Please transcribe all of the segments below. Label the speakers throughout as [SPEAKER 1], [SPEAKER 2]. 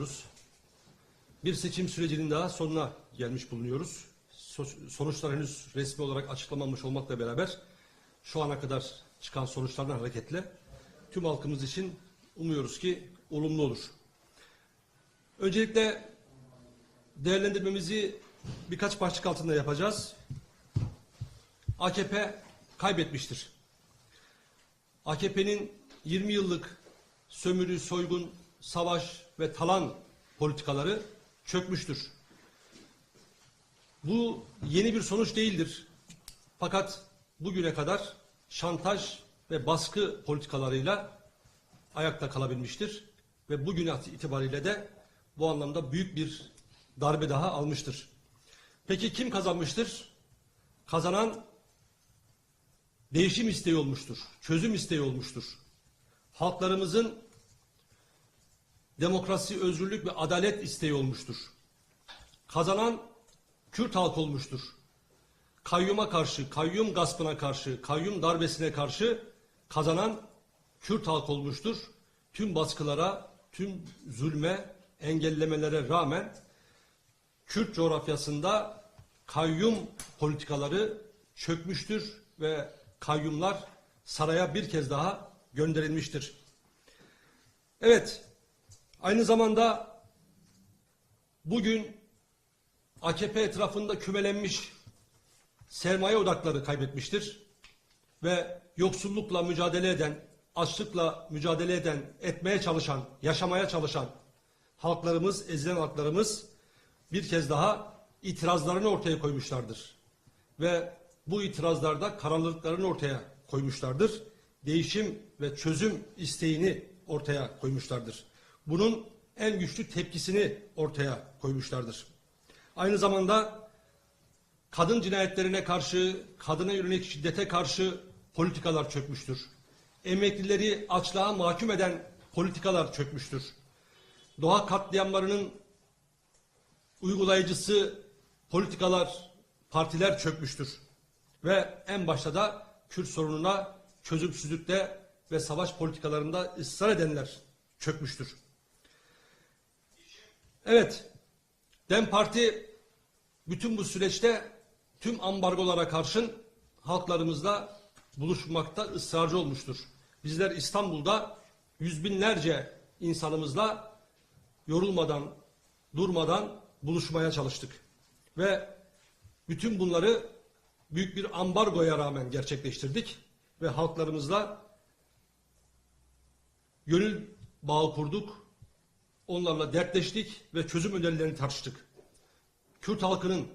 [SPEAKER 1] bulunuyoruz. Bir seçim sürecinin daha sonuna gelmiş bulunuyoruz. So- Sonuçlar henüz resmi olarak açıklanmamış olmakla beraber şu ana kadar çıkan sonuçlardan hareketle tüm halkımız için umuyoruz ki olumlu olur. Öncelikle değerlendirmemizi birkaç başlık altında yapacağız. AKP kaybetmiştir. AKP'nin 20 yıllık sömürü, soygun, savaş ve talan politikaları çökmüştür. Bu yeni bir sonuç değildir. Fakat bugüne kadar şantaj ve baskı politikalarıyla ayakta kalabilmiştir. Ve bugün itibariyle de bu anlamda büyük bir darbe daha almıştır. Peki kim kazanmıştır? Kazanan değişim isteği olmuştur, çözüm isteği olmuştur. Halklarımızın demokrasi, özgürlük ve adalet isteği olmuştur. Kazanan Kürt halk olmuştur. Kayyuma karşı, kayyum gaspına karşı, kayyum darbesine karşı kazanan Kürt halk olmuştur. Tüm baskılara, tüm zulme, engellemelere rağmen Kürt coğrafyasında kayyum politikaları çökmüştür ve kayyumlar saraya bir kez daha gönderilmiştir. Evet, aynı zamanda bugün AKP etrafında kümelenmiş sermaye odakları kaybetmiştir ve yoksullukla mücadele eden, açlıkla mücadele eden, etmeye çalışan, yaşamaya çalışan halklarımız, ezilen halklarımız bir kez daha itirazlarını ortaya koymuşlardır. Ve bu itirazlarda kararlılıklarını ortaya koymuşlardır. Değişim ve çözüm isteğini ortaya koymuşlardır. Bunun en güçlü tepkisini ortaya koymuşlardır. Aynı zamanda kadın cinayetlerine karşı, kadına yönelik şiddete karşı politikalar çökmüştür. Emeklileri açlığa mahkum eden politikalar çökmüştür. Doğa katliamlarının uygulayıcısı politikalar, partiler çökmüştür. Ve en başta da Kürt sorununa çözümsüzlükte ve savaş politikalarında ısrar edenler çökmüştür. Evet, DEM Parti bütün bu süreçte tüm ambargolara karşın halklarımızla buluşmakta ısrarcı olmuştur. Bizler İstanbul'da yüz binlerce insanımızla yorulmadan, durmadan buluşmaya çalıştık. Ve bütün bunları büyük bir ambargoya rağmen gerçekleştirdik ve halklarımızla gönül bağı kurduk. Onlarla dertleştik ve çözüm önerilerini tartıştık. Kürt halkının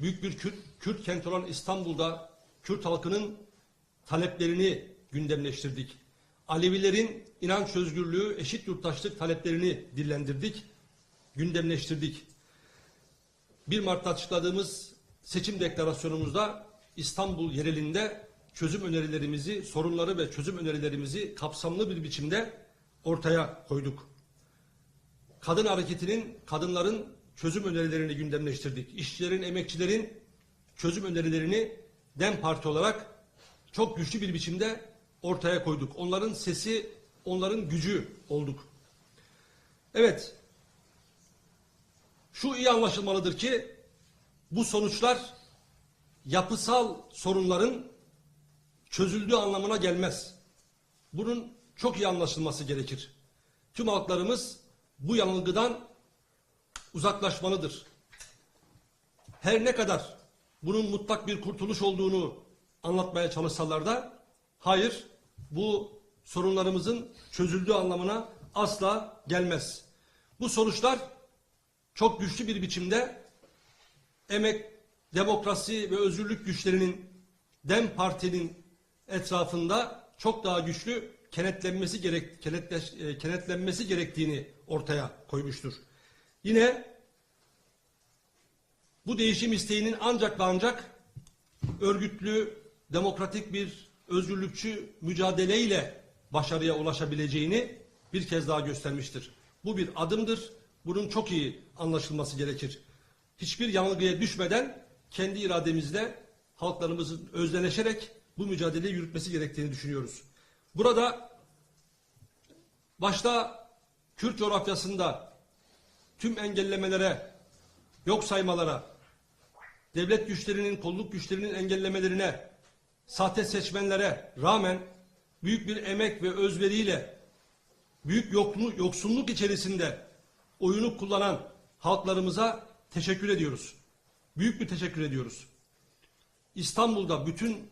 [SPEAKER 1] büyük bir Kürt, Kürt kent olan İstanbul'da Kürt halkının taleplerini gündemleştirdik. Alevilerin inanç özgürlüğü, eşit yurttaşlık taleplerini dillendirdik, gündemleştirdik. 1 Mart'ta açıkladığımız seçim deklarasyonumuzda İstanbul yerelinde çözüm önerilerimizi, sorunları ve çözüm önerilerimizi kapsamlı bir biçimde ortaya koyduk. Kadın hareketinin, kadınların çözüm önerilerini gündemleştirdik. İşçilerin, emekçilerin çözüm önerilerini DEM Parti olarak çok güçlü bir biçimde ortaya koyduk. Onların sesi, onların gücü olduk. Evet, şu iyi anlaşılmalıdır ki bu sonuçlar yapısal sorunların çözüldüğü anlamına gelmez. Bunun çok iyi anlaşılması gerekir. Tüm halklarımız bu yanılgıdan uzaklaşmalıdır. Her ne kadar bunun mutlak bir kurtuluş olduğunu anlatmaya çalışsalar da hayır bu sorunlarımızın çözüldüğü anlamına asla gelmez. Bu sonuçlar çok güçlü bir biçimde emek, demokrasi ve özgürlük güçlerinin DEM Parti'nin etrafında çok daha güçlü kenetlenmesi gerek kenetleş, e, kenetlenmesi gerektiğini ortaya koymuştur. Yine bu değişim isteğinin ancak ve ancak örgütlü, demokratik bir özgürlükçü mücadeleyle başarıya ulaşabileceğini bir kez daha göstermiştir. Bu bir adımdır. Bunun çok iyi anlaşılması gerekir. Hiçbir yanılgıya düşmeden kendi irademizle halklarımızın özdeneşerek bu mücadeleyi yürütmesi gerektiğini düşünüyoruz. Burada başta Kürt coğrafyasında tüm engellemelere, yok saymalara, devlet güçlerinin, kolluk güçlerinin engellemelerine, sahte seçmenlere rağmen büyük bir emek ve özveriyle büyük yoksunluk içerisinde oyunu kullanan halklarımıza teşekkür ediyoruz. Büyük bir teşekkür ediyoruz. İstanbul'da bütün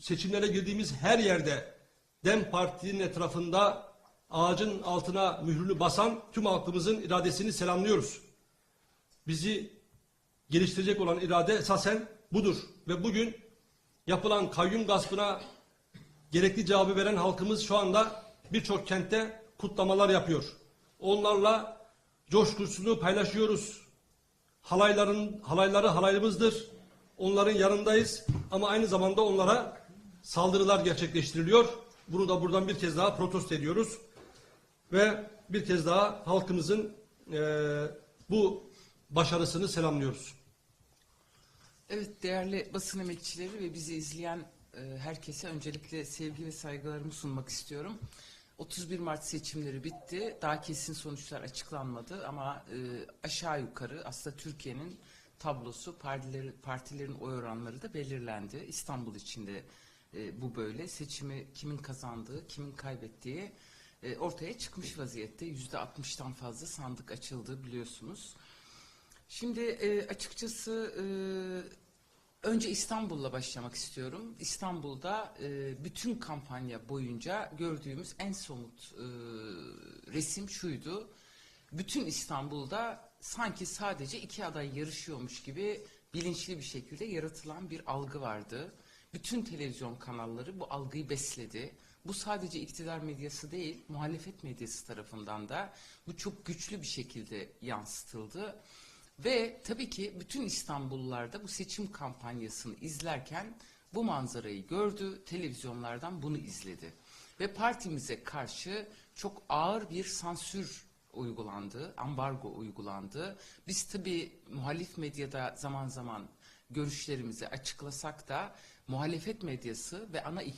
[SPEAKER 1] seçimlere girdiğimiz her yerde DEM Parti'nin etrafında ağacın altına mührünü basan tüm halkımızın iradesini selamlıyoruz. Bizi geliştirecek olan irade esasen budur. Ve bugün yapılan kayyum gaspına gerekli cevabı veren halkımız şu anda birçok kentte kutlamalar yapıyor. Onlarla coşkusunu paylaşıyoruz. Halayların halayları halaylımızdır. Onların yanındayız ama aynı zamanda onlara saldırılar gerçekleştiriliyor. Bunu da buradan bir kez daha protesto ediyoruz. Ve bir kez daha halkımızın eee, bu başarısını selamlıyoruz.
[SPEAKER 2] Evet değerli basın emekçileri ve bizi izleyen e, herkese öncelikle sevgi ve saygılarımı sunmak istiyorum. 31 Mart seçimleri bitti. Daha kesin sonuçlar açıklanmadı ama e, aşağı yukarı aslında Türkiye'nin tablosu partileri, partilerin oy oranları da belirlendi. İstanbul içinde e, bu böyle. Seçimi kimin kazandığı, kimin kaybettiği e, ortaya çıkmış vaziyette. %60'tan fazla sandık açıldı biliyorsunuz. Şimdi e, açıkçası önce İstanbul'la başlamak istiyorum. İstanbul'da bütün kampanya boyunca gördüğümüz en somut resim şuydu. Bütün İstanbul'da sanki sadece iki aday yarışıyormuş gibi bilinçli bir şekilde yaratılan bir algı vardı. Bütün televizyon kanalları bu algıyı besledi. Bu sadece iktidar medyası değil, muhalefet medyası tarafından da bu çok güçlü bir şekilde yansıtıldı. Ve tabii ki bütün İstanbullular da bu seçim kampanyasını izlerken bu manzarayı gördü, televizyonlardan bunu izledi. Ve partimize karşı çok ağır bir sansür uygulandı, ambargo uygulandı. Biz tabii muhalif medyada zaman zaman görüşlerimizi açıklasak da muhalefet medyası ve ana e,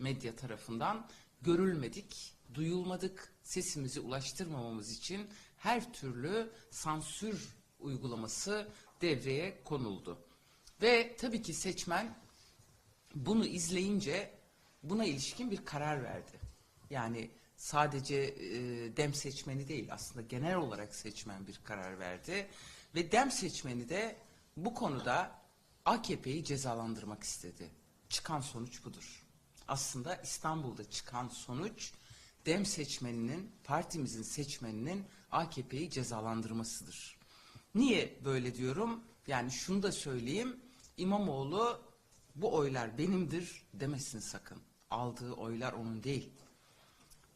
[SPEAKER 2] medya tarafından görülmedik, duyulmadık, sesimizi ulaştırmamamız için her türlü sansür uygulaması devreye konuldu. Ve tabii ki seçmen bunu izleyince buna ilişkin bir karar verdi. Yani sadece e, dem seçmeni değil aslında genel olarak seçmen bir karar verdi. Ve dem seçmeni de bu konuda AKP'yi cezalandırmak istedi. Çıkan sonuç budur. Aslında İstanbul'da çıkan sonuç dem seçmeninin, partimizin seçmeninin AKP'yi cezalandırmasıdır. Niye böyle diyorum? Yani şunu da söyleyeyim. İmamoğlu bu oylar benimdir demesin sakın. Aldığı oylar onun değil.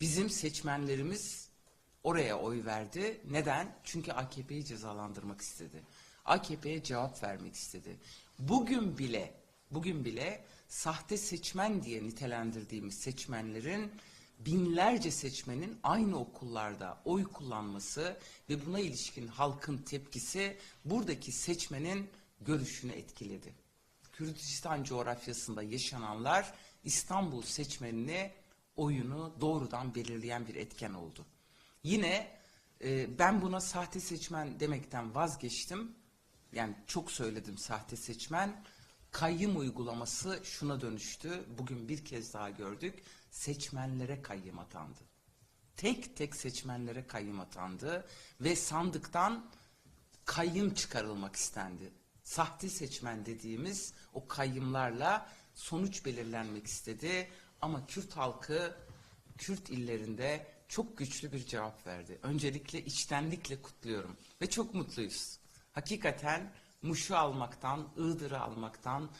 [SPEAKER 2] Bizim seçmenlerimiz oraya oy verdi. Neden? Çünkü AKP'yi cezalandırmak istedi. AKP'ye cevap vermek istedi. Bugün bile, bugün bile sahte seçmen diye nitelendirdiğimiz seçmenlerin binlerce seçmenin aynı okullarda oy kullanması ve buna ilişkin halkın tepkisi buradaki seçmenin görüşünü etkiledi. Kürdistan coğrafyasında yaşananlar İstanbul seçmenini oyunu doğrudan belirleyen bir etken oldu. Yine e, ben buna sahte seçmen demekten vazgeçtim. Yani çok söyledim sahte seçmen. Kayyım uygulaması şuna dönüştü. Bugün bir kez daha gördük. Seçmenlere kayyım atandı. Tek tek seçmenlere kayyım atandı ve sandıktan kayyım çıkarılmak istendi. Sahte seçmen dediğimiz o kayyımlarla sonuç belirlenmek istedi ama Kürt halkı Kürt illerinde çok güçlü bir cevap verdi. Öncelikle içtenlikle kutluyorum ve çok mutluyuz. Hakikaten Muş'u almaktan, Iğdır'ı almaktan,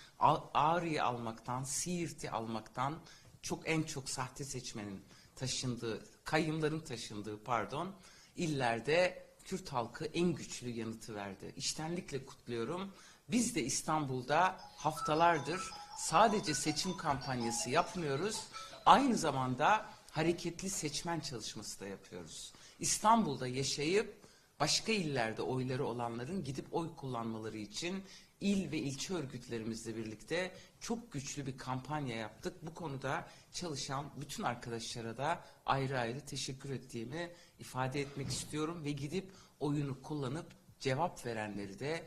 [SPEAKER 2] Ağrı'yı almaktan, Siirt'i almaktan çok en çok sahte seçmenin taşındığı, kayyımların taşındığı pardon, illerde Kürt halkı en güçlü yanıtı verdi. İçtenlikle kutluyorum. Biz de İstanbul'da haftalardır sadece seçim kampanyası yapmıyoruz. Aynı zamanda hareketli seçmen çalışması da yapıyoruz. İstanbul'da yaşayıp başka illerde oyları olanların gidip oy kullanmaları için il ve ilçe örgütlerimizle birlikte çok güçlü bir kampanya yaptık. Bu konuda çalışan bütün arkadaşlara da ayrı ayrı teşekkür ettiğimi ifade etmek istiyorum ve gidip oyunu kullanıp cevap verenleri de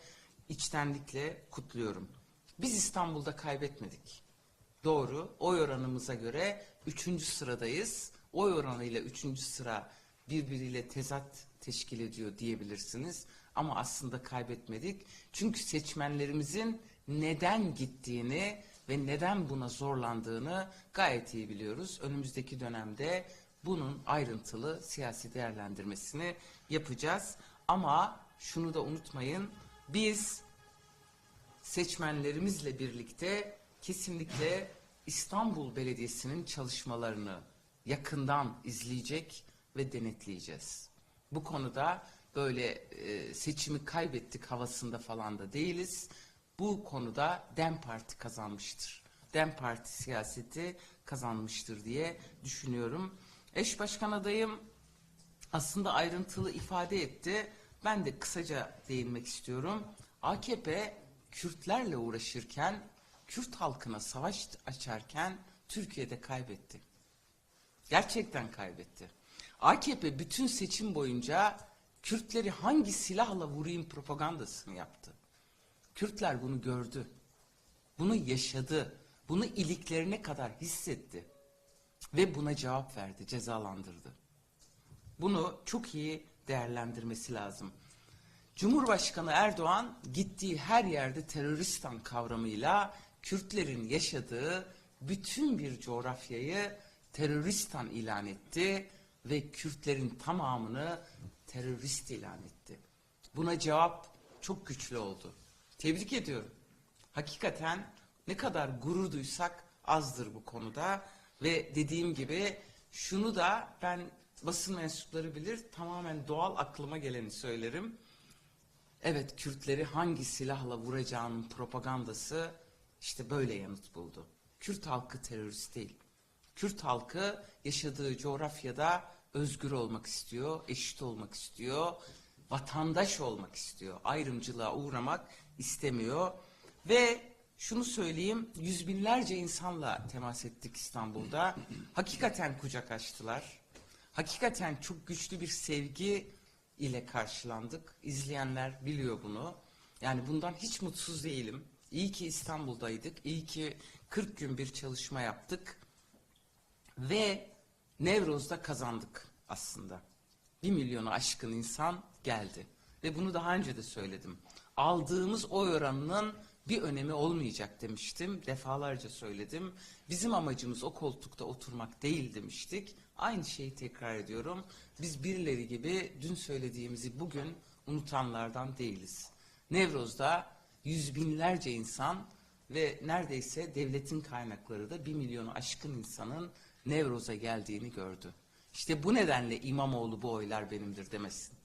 [SPEAKER 2] içtenlikle kutluyorum. Biz İstanbul'da kaybetmedik. Doğru. Oy oranımıza göre üçüncü sıradayız. Oy oranıyla üçüncü sıra birbiriyle tezat teşkil ediyor diyebilirsiniz. Ama aslında kaybetmedik. Çünkü seçmenlerimizin neden gittiğini ve neden buna zorlandığını gayet iyi biliyoruz. Önümüzdeki dönemde bunun ayrıntılı siyasi değerlendirmesini yapacağız. Ama şunu da unutmayın. Biz seçmenlerimizle birlikte kesinlikle İstanbul Belediyesi'nin çalışmalarını yakından izleyecek ve denetleyeceğiz. Bu konuda böyle e, seçimi kaybettik havasında falan da değiliz. Bu konuda DEM Parti kazanmıştır. DEM Parti siyaseti kazanmıştır diye düşünüyorum. Eş başkan adayım aslında ayrıntılı ifade etti. Ben de kısaca değinmek istiyorum. AKP Kürtlerle uğraşırken, Kürt halkına savaş açarken Türkiye'de kaybetti. Gerçekten kaybetti. AKP bütün seçim boyunca Kürtleri hangi silahla vurayım propagandasını yaptı. Kürtler bunu gördü. Bunu yaşadı. Bunu iliklerine kadar hissetti. Ve buna cevap verdi, cezalandırdı. Bunu çok iyi değerlendirmesi lazım. Cumhurbaşkanı Erdoğan gittiği her yerde teröristan kavramıyla Kürtlerin yaşadığı bütün bir coğrafyayı teröristan ilan etti ve Kürtlerin tamamını terörist ilan etti. Buna cevap çok güçlü oldu. Tebrik ediyorum. Hakikaten ne kadar gurur duysak azdır bu konuda ve dediğim gibi şunu da ben basın mensupları bilir tamamen doğal aklıma geleni söylerim. Evet Kürtleri hangi silahla vuracağının propagandası işte böyle yanıt buldu. Kürt halkı terörist değil. Kürt halkı yaşadığı coğrafyada özgür olmak istiyor, eşit olmak istiyor, vatandaş olmak istiyor. Ayrımcılığa uğramak istemiyor. Ve şunu söyleyeyim, yüz binlerce insanla temas ettik İstanbul'da. Hakikaten kucak açtılar. Hakikaten çok güçlü bir sevgi ile karşılandık. İzleyenler biliyor bunu. Yani bundan hiç mutsuz değilim. İyi ki İstanbul'daydık. İyi ki 40 gün bir çalışma yaptık. Ve Nevroz'da kazandık aslında. Bir milyonu aşkın insan geldi. Ve bunu daha önce de söyledim. Aldığımız oy oranının bir önemi olmayacak demiştim. Defalarca söyledim. Bizim amacımız o koltukta oturmak değil demiştik. Aynı şeyi tekrar ediyorum. Biz birileri gibi dün söylediğimizi bugün unutanlardan değiliz. Nevroz'da yüz binlerce insan ve neredeyse devletin kaynakları da bir milyonu aşkın insanın Nevroz'a geldiğini gördü. İşte bu nedenle İmamoğlu bu oylar benimdir demesin.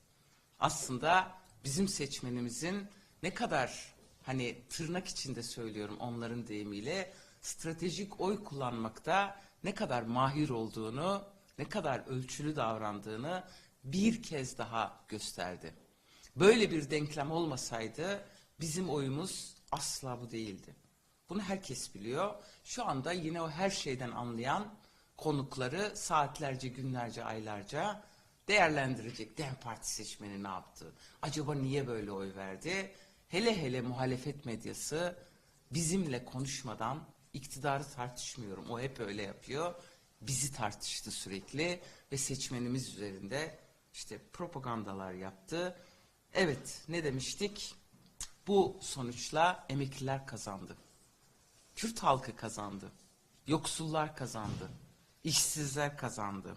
[SPEAKER 2] Aslında bizim seçmenimizin ne kadar hani tırnak içinde söylüyorum onların deyimiyle stratejik oy kullanmakta ne kadar mahir olduğunu, ne kadar ölçülü davrandığını bir kez daha gösterdi. Böyle bir denklem olmasaydı bizim oyumuz asla bu değildi. Bunu herkes biliyor. Şu anda yine o her şeyden anlayan konukları saatlerce, günlerce, aylarca değerlendirecek. DEM Parti seçmeni ne yaptı? Acaba niye böyle oy verdi? Hele hele muhalefet medyası bizimle konuşmadan iktidarı tartışmıyorum. O hep öyle yapıyor. Bizi tartıştı sürekli ve seçmenimiz üzerinde işte propagandalar yaptı. Evet ne demiştik? Bu sonuçla emekliler kazandı. Kürt halkı kazandı. Yoksullar kazandı. İşsizler kazandı.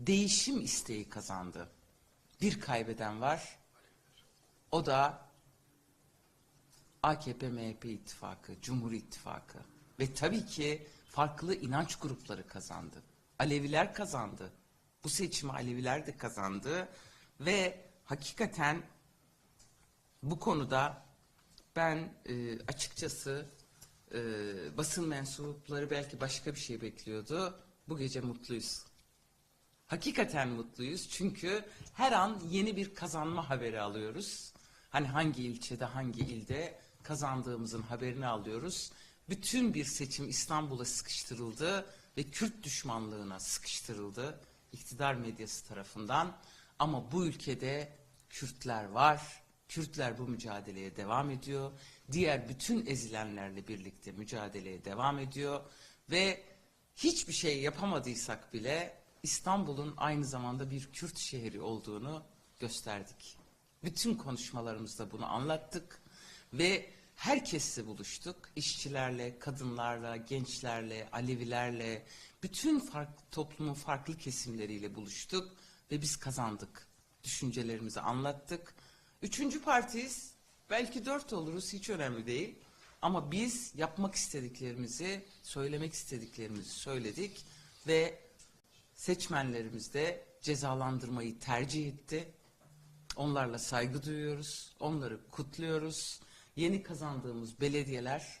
[SPEAKER 2] Değişim isteği kazandı. Bir kaybeden var. O da AKP-MHP ittifakı, Cumhur İttifakı ve tabii ki farklı inanç grupları kazandı. Aleviler kazandı. Bu seçimi Aleviler de kazandı ve hakikaten bu konuda ben e, açıkçası e, basın mensupları belki başka bir şey bekliyordu. Bu gece mutluyuz. Hakikaten mutluyuz çünkü her an yeni bir kazanma haberi alıyoruz. Hani hangi ilçede, hangi ilde kazandığımızın haberini alıyoruz. Bütün bir seçim İstanbul'a sıkıştırıldı ve Kürt düşmanlığına sıkıştırıldı iktidar medyası tarafından. Ama bu ülkede Kürtler var. Kürtler bu mücadeleye devam ediyor. Diğer bütün ezilenlerle birlikte mücadeleye devam ediyor ve hiçbir şey yapamadıysak bile İstanbul'un aynı zamanda bir Kürt şehri olduğunu gösterdik. Bütün konuşmalarımızda bunu anlattık ve herkesle buluştuk. İşçilerle, kadınlarla, gençlerle, Alevilerle, bütün farklı, toplumun farklı kesimleriyle buluştuk ve biz kazandık. Düşüncelerimizi anlattık. Üçüncü partiyiz. Belki dört oluruz hiç önemli değil. Ama biz yapmak istediklerimizi, söylemek istediklerimizi söyledik ve seçmenlerimiz de cezalandırmayı tercih etti. Onlarla saygı duyuyoruz, onları kutluyoruz. Yeni kazandığımız belediyeler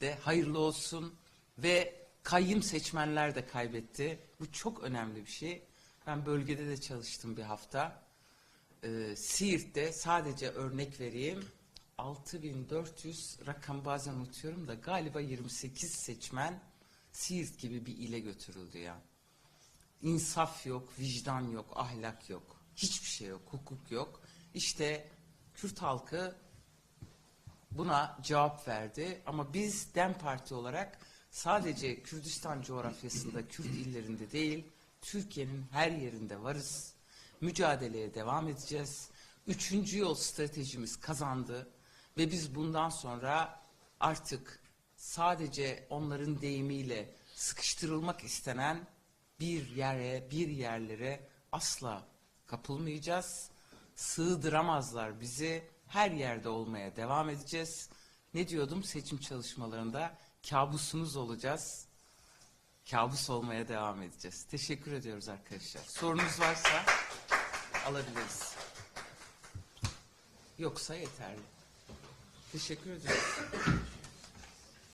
[SPEAKER 2] de hayırlı olsun ve kayyım seçmenler de kaybetti. Bu çok önemli bir şey. Ben bölgede de çalıştım bir hafta. Ee, Siirt'te sadece örnek vereyim. 6400 rakam bazen unutuyorum da galiba 28 seçmen Siirt gibi bir ile götürüldü ya. İnsaf yok, vicdan yok, ahlak yok. Hiçbir şey yok, hukuk yok. İşte Kürt halkı buna cevap verdi. Ama biz DEM Parti olarak sadece Kürdistan coğrafyasında, Kürt illerinde değil, Türkiye'nin her yerinde varız. Mücadeleye devam edeceğiz. Üçüncü yol stratejimiz kazandı. Ve biz bundan sonra artık sadece onların deyimiyle sıkıştırılmak istenen bir yere, bir yerlere asla kapılmayacağız. Sığdıramazlar bizi. Her yerde olmaya devam edeceğiz. Ne diyordum seçim çalışmalarında? Kabusunuz olacağız. Kabus olmaya devam edeceğiz. Teşekkür ediyoruz arkadaşlar. Sorunuz varsa alabiliriz. Yoksa yeterli. Teşekkür ediyorum.